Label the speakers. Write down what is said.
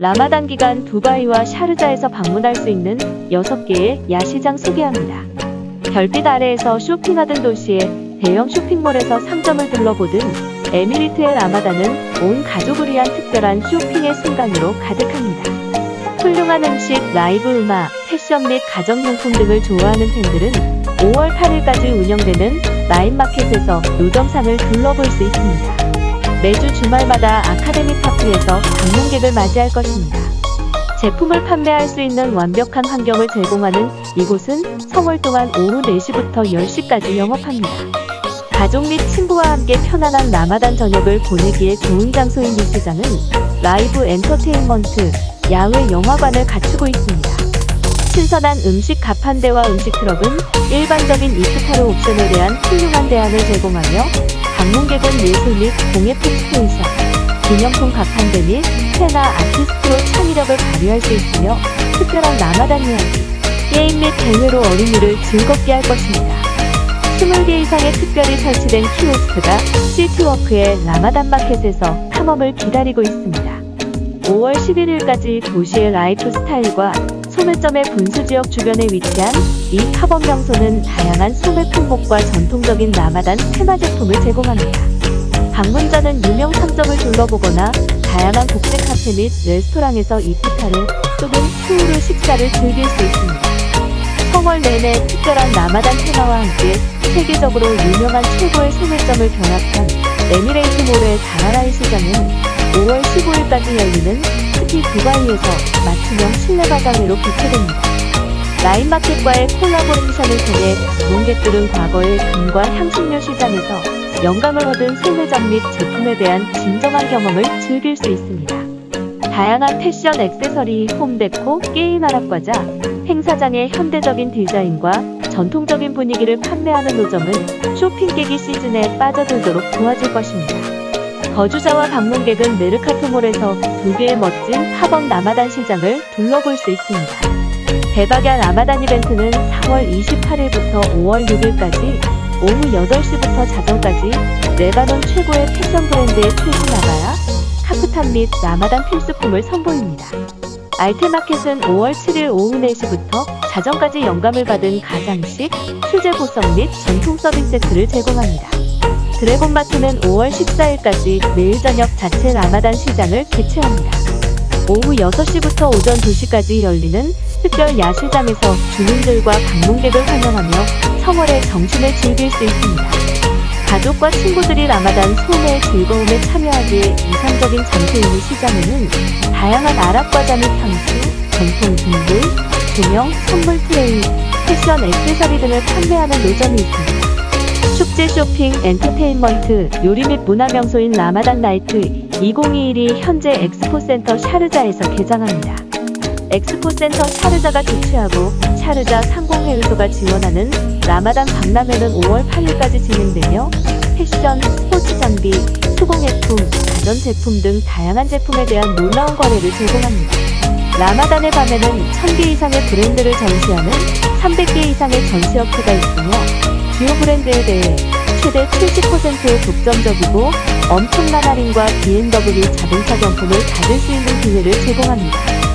Speaker 1: 라마단 기간 두바이와 샤르자에서 방문할 수 있는 6개의 야시장 소개합니다. 별빛 아래에서 쇼핑하던 도시의 대형 쇼핑몰에서 상점을 둘러보든 에미리트의 라마단은 온 가족을 위한 특별한 쇼핑의 순간으로 가득합니다. 훌륭한 음식, 라이브 음악, 패션 및 가정용품 등을 좋아하는 팬들은 5월 8일까지 운영되는 라인마켓에서 노점상을 둘러볼 수 있습니다. 매주 주말마다 아카데미 파크에서 방문객을 맞이할 것입니다. 제품을 판매할 수 있는 완벽한 환경을 제공하는 이곳은 성월 동안 오후 4시부터 10시까지 영업합니다. 가족 및 친구와 함께 편안한 라마단 저녁을 보내기에 좋은 장소인 이 시장은 라이브 엔터테인먼트, 야외 영화관을 갖추고 있습니다. 신선한 음식 가판대와 음식 트럭은 일반적인 이프타르 옵션에 대한 훌륭한 대안을 제공하며 방문객은 예술 및 공예 팩스테이션, 기념품 가판대 및 회나 아티스트로 창의력을 발휘할 수 있으며 특별한 라마단 이야기, 게임 및 대회로 어린이를 즐겁게 할 것입니다. 20개 이상의 특별히 설치된 키오스크가 시티워크의 라마단 마켓에서 탐험을 기다리고 있습니다. 5월 11일까지 도시의 라이프 스타일과 소매점의 분수 지역 주변에 위치한 이 팝업 명소는 다양한 소매 품목과 전통적인 라마단 테마 제품을 제공합니다. 방문 전은 유명 상점을 둘러보거나 다양한 국제 카페 및 레스토랑에서 이프타르 또는 푸우르 식사를 즐길 수 있습니다. 성월 내내 특별한 라마단 테마와 함께 세계적으로 유명한 최고의 소매점을 결합한 에미레이트 몰의 자라라이 시장은 5월 15일까지 열리는 특히 두바이에서 맞춤형 실내 바장회로 개최됩니다. 라인마켓과의 콜라보레이션을 통해 방문객들은 과거의 금과 향신료 시장에서 영감을 얻은 소매점 및 제품에 대한 진정한 경험을 즐길 수 있습니다. 다양한 패션 액세서리, 홈데코, 게임 아랍과자, 행사장의 현대적인 디자인과 전통적인 분위기를 판매하는 노점은 쇼핑 깨기 시즌에 빠져들도록 도와줄 것입니다. 거주자와 방문객은 메르카토몰에서 두 개의 멋진 팝업 라마단 시장을 둘러볼 수 있습니다. 대박야 라마단 이벤트는 4월 28일부터 5월 6일까지 오후 8시부터 자정까지 레바논 최고의 패션 브랜드의 최신 나바야, 카프탄 및 라마단 필수품을 선보입니다. 알테마켓은 5월 7일 오후 4시부터 자정까지 영감을 받은 가장식, 수제 보석 및 전통 서비스 세트를 제공합니다. 드래곤 마트는 5월 14일까지 매일 저녁 자체 라마단 시장을 개최합니다. 오후 6시부터 오전 2시까지 열리는 특별 야시장에서 주민들과 방문객을 환영하며 성월의 정신을 즐길 수 있습니다. 가족과 친구들이 라마단 소매의 즐거움에 참여하기에 이상적인 장소인 이 시장에는 다양한 아랍 과자 및 향수, 전통 등불, 조명, 선물 트레이, 패션 액세서리 등을 판매하는 노점이 있습니다. 축제 쇼핑, 엔터테인먼트, 요리 및 문화 명소인 라마단 나이트 2021이 현재 엑스포센터 샤르자에서 개장합니다. 엑스포센터 샤르자가 개최하고 샤르자 상공회의소가 지원하는 라마단 박람회는 5월 8일까지 진행되며 패션, 스포츠 장비, 수공예품, 가전제품 등 다양한 제품에 대한 놀라운 거래를 제공합니다. 라마단의 밤에는 1000개 이상의 브랜드를 전시하는 300개 이상의 전시업체가 있으며 주요 브랜드에 대해 최대 70%의 독점적이고 엄청난 할인과 BMW 자동차 경품을 받을 수 있는 기회를 제공합니다.